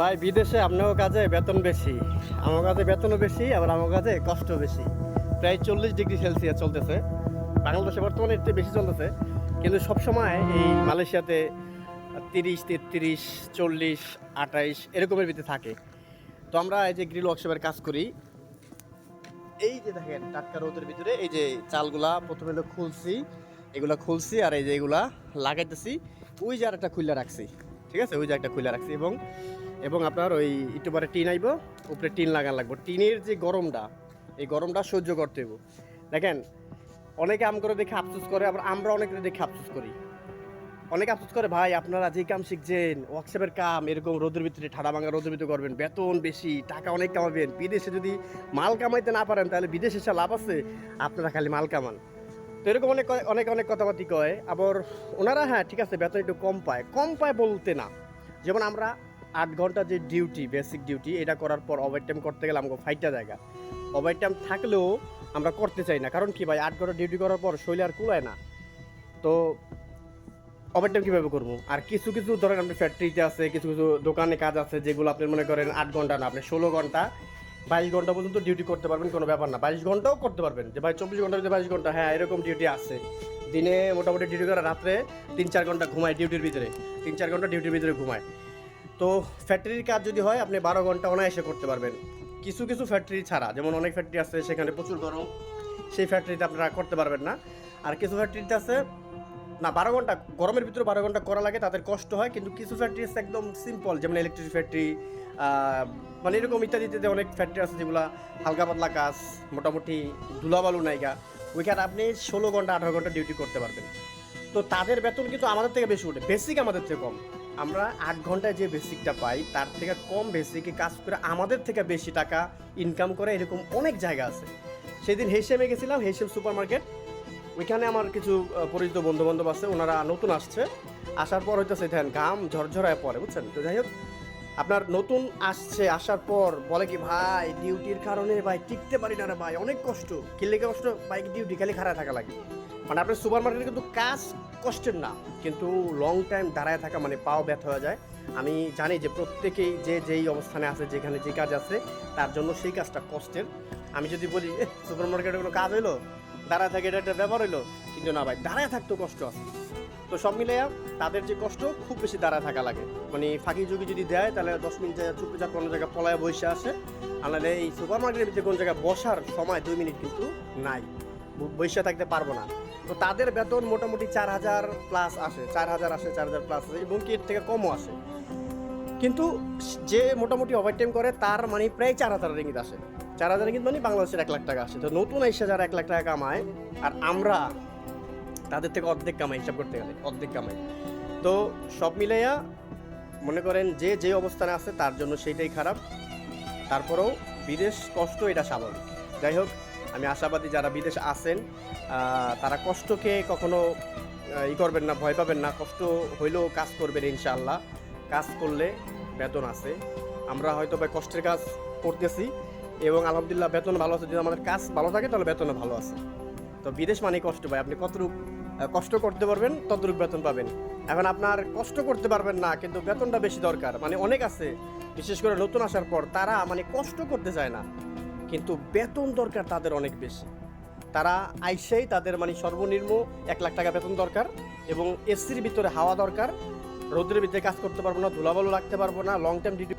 ভাই, বিদেশে আপনার কাজে বেতন বেশি, আমার কাছে বেতনও বেশি, আবার আমার কাছে কষ্ট বেশি। প্রায় চল্লিশ ডিগ্রি সেলসিয়াস চলতেছে। বাংলাদেশে বর্তমানে একটু বেশি চলতেছে, কিন্তু সবসময় এই মালয়েশিয়াতে তিরিশ, তেত্রিশ, চল্লিশ, আঠাইশ এরকমের ভিতরে থাকে। তো আমরা এই যে গ্রিল ওয়ার্কশপের কাজ করি, এই যে দেখেন টাটকা রোদের ভিতরে, এই যে চালগুলা প্রথমে খুলছি, এগুলা খুলছি, আর এই যে এগুলা লাগাইতেছি, ওই যে আর একটা খুলে রাখছি, ঠিক আছে? ওই যে একটা খুলে রাখছি এবং এবং আপনার ওই একটু পরে টিন আইব, উপরে টিন লাগান লাগবো। টিনের যে গরমটা, এই গরমটা সহ্য করতে হইব। দেখেন, অনেকে আম করে দেখে আফসোস করে, আবার আমরা অনেকে দেখে আফসোস করি। অনেক আফসোস করে, ভাই, আপনারা যে কাম শিখছেন ওয়ার্কশপের কাম, এরকম রোদের ভিতরে ঠাডা ভাঙা রোদের ভিতরে করবেন, বেতন বেশি, টাকা অনেক কামাবেন। বিদেশে যদি মাল কামাইতে না পারেন, তাহলে বিদেশে সে লাভ আছে, আপনারা খালি মাল কামান। তো এরকম অনেক অনেক অনেক কথাবার্তি কয়। আবার ওনারা হ্যাঁ ঠিক আছে, বেতন একটু কম পায়। কম পায় বলতে না। যেমন আমরা আট ঘণ্টা যে ডিউটি বেসিক ডিউটি এটা করার পর ওভার টাইম করতে গেলে আমাকে ফাইটটা জায়গা ওভার টাইম থাকলেও আমরা করতে চাই না। কারণ কি ভাই, আট ঘণ্টা ডিউটি করার পর শৈলে আর কুলায় না। তো ওভার টাইম কীভাবে করব? আর কিছু কিছু ধরেন আপনি ফ্যাক্টরিতে আছে, কিছু কিছু দোকানে কাজ আছে, যেগুলো আপনি মনে করেন আট ঘণ্টা না, আপনি ষোলো ঘণ্টা, বাইশ ঘণ্টা পর্যন্ত ডিউটি করতে পারবেন, কোনো ব্যাপার না। বাইশ ঘন্টাও করতে পারবেন যে ভাই, চব্বিশ ঘণ্টা যে বাইশ ঘণ্টা। হ্যাঁ এরকম ডিউটি আছে। দিনে মোটামুটি ডিউটি করে রাত্রে তিন চার ঘণ্টা ঘুমায় ডিউটির ভিতরে। তিন চার ঘণ্টা ডিউটির ভিতরে ঘুমায়। তো ফ্যাক্টরির কাজ যদি হয়, আপনি বারো ঘণ্টা অনায়াসে করতে পারবেন। কিছু কিছু ফ্যাক্টরি ছাড়া, যেমন অনেক ফ্যাক্টরি আছে সেখানে প্রচুর গরম, সেই ফ্যাক্টরিতে আপনারা করতে পারবেন না। আর কিছু ফ্যাক্টরিতে আছে, না, বারো ঘণ্টা, গরমের ভিতরে বারো ঘণ্টা করা লাগে, তাদের কষ্ট হয়, কিন্তু কিছু ফ্যাক্টরি আছে একদম সিম্পল যেমন ইলেকট্রিক ফ্যাক্টরি মানে এরকম ইত্যাদিতে ইত্যাদি অনেক ফ্যাক্টরি আছে যেগুলো হালকা পাতলা কাজ, মোটামুটি ধুলাবালু নাইগা ওইখানে আপনি ষোলো ঘণ্টা, আঠারো ঘণ্টা ডিউটি করতে পারবেন। তো তাদের বেতন কিন্তু আমাদের থেকে বেশি ওঠে বেসিক আমাদের থেকে কম। আমরা আট ঘন্টায় যে বেসিকটা পাই, তার থেকে কম বেসিকে কাজ করে আমাদের থেকে বেশি টাকা ইনকাম করে এরকম অনেক জায়গা আছে। সেদিন হেসেমে গেছিলাম, হেসেম সুপার মার্কেট ওইখানে আমার কিছু পরিচিত বন্ধু বান্ধব আছে, ওনারা নতুন আসছে। আসার পর হইতেছে, দেখেন, ঘাম ঝরঝরায় পড়ে, বুঝছেন? তো যাই হোক, আপনার নতুন আসছে, আসার পর বলে কি, ভাই ডিউটির কারণে, ভাই, টিকতে পারি না রে ভাই, অনেক কষ্ট। কি লেগে কষ্ট? বাইক ডিউটি খালি খারাপ থাকা লাগে। মানে আপনার সুপার মার্কেটে কিন্তু কাজ কষ্টের না, কিন্তু লং টাইম দাঁড়ায় থাকা মানে পাও ব্যথা হয়ে যায়। আমি জানি যে প্রত্যেকেই যে যেই অবস্থানে আছে, যেখানে যে কাজ আছে, তার জন্য সেই কাজটা কষ্টের। আমি যদি বলি সুপার মার্কেটে কোনো কাজ হইল? দাঁড়ায় থাকে এটা একটা ব্যাপার হইল? কিন্তু না ভাই, দাঁড়ায় থাকতেও কষ্ট আছে। তো সব মিলিয়ে তাদের যে কষ্ট, খুব বেশি দাঁড়ায় থাকা লাগে। মানে ফাঁকি যুগি যদি দেয়, তাহলে দশ মিনিট জায়গায় চুপে যা কোনো জায়গায় পলায় বসে আসে। আর এই সুপার মার্কেটের ভিতরে কোনো জায়গায় বসার সময় দুই মিনিট কিন্তু নাই। বসে থাকতে পারব না। তো তাদের বেতন মোটামুটি চার হাজার প্লাস আসে, চার হাজার আসে, চার হাজার প্লাস আসে, এবং কি এর থেকে কমও আসে। কিন্তু যে মোটামুটি ওভার টাইম করে, তার মানে প্রায় চার হাজার রিঙ্গিত আসে। চার হাজার রিঙ্গিত মানে বাংলাদেশের এক লাখ টাকা আসে। তো নতুন এসে যারা এক লাখ টাকা কামায়, আর আমরা তাদের থেকে অর্ধেক কামাই, হিসাব করতে গেলে, অর্ধেক কামাই। তো সব মিলাইয়া মনে করেন যে যে অবস্থানে আছে, তার জন্য সেইটাই খারাপ। তারপরেও বিদেশ কষ্ট এটা স্বাভাবিক। যাই হোক আমি আশাবাদী যারা বিদেশ আছেন তারা কষ্টকে কখনো ই করবেন না, ভয় পাবেন না। কষ্ট হইলেও কাজ করবেন ইনশাআল্লাহ। কাজ করলে বেতন আছে। আমরা হয়তো বা কষ্টের কাজ করতেছি এবং আলহামদুলিল্লাহ বেতন ভালো আছে। যদি আমাদের কাজ ভালো থাকে, তাহলে বেতনও ভালো আছে। তো বিদেশ মানে কষ্ট ভাই। আপনি কতটুক কষ্ট করতে পারবেন, ততটুক বেতন পাবেন। এখন আপনার কষ্ট করতে পারবেন না, কিন্তু বেতনটা বেশি দরকার। মানে অনেক আছে, বিশেষ করে নতুন আসার পর, তারা মানে কষ্ট করতে চায় না। কিন্তু বেতন দরকার তাদের অনেক বেশি। তারা আইসেই তাদের মানে সর্বনিম্ন এক লাখ টাকা বেতন দরকার এবং এসির ভিতরে হাওয়া দরকার, রোদের ভিতরে কাজ করতে পারব না, ধুলাবালু রাখতে পারব না লং টাইম ডিউটি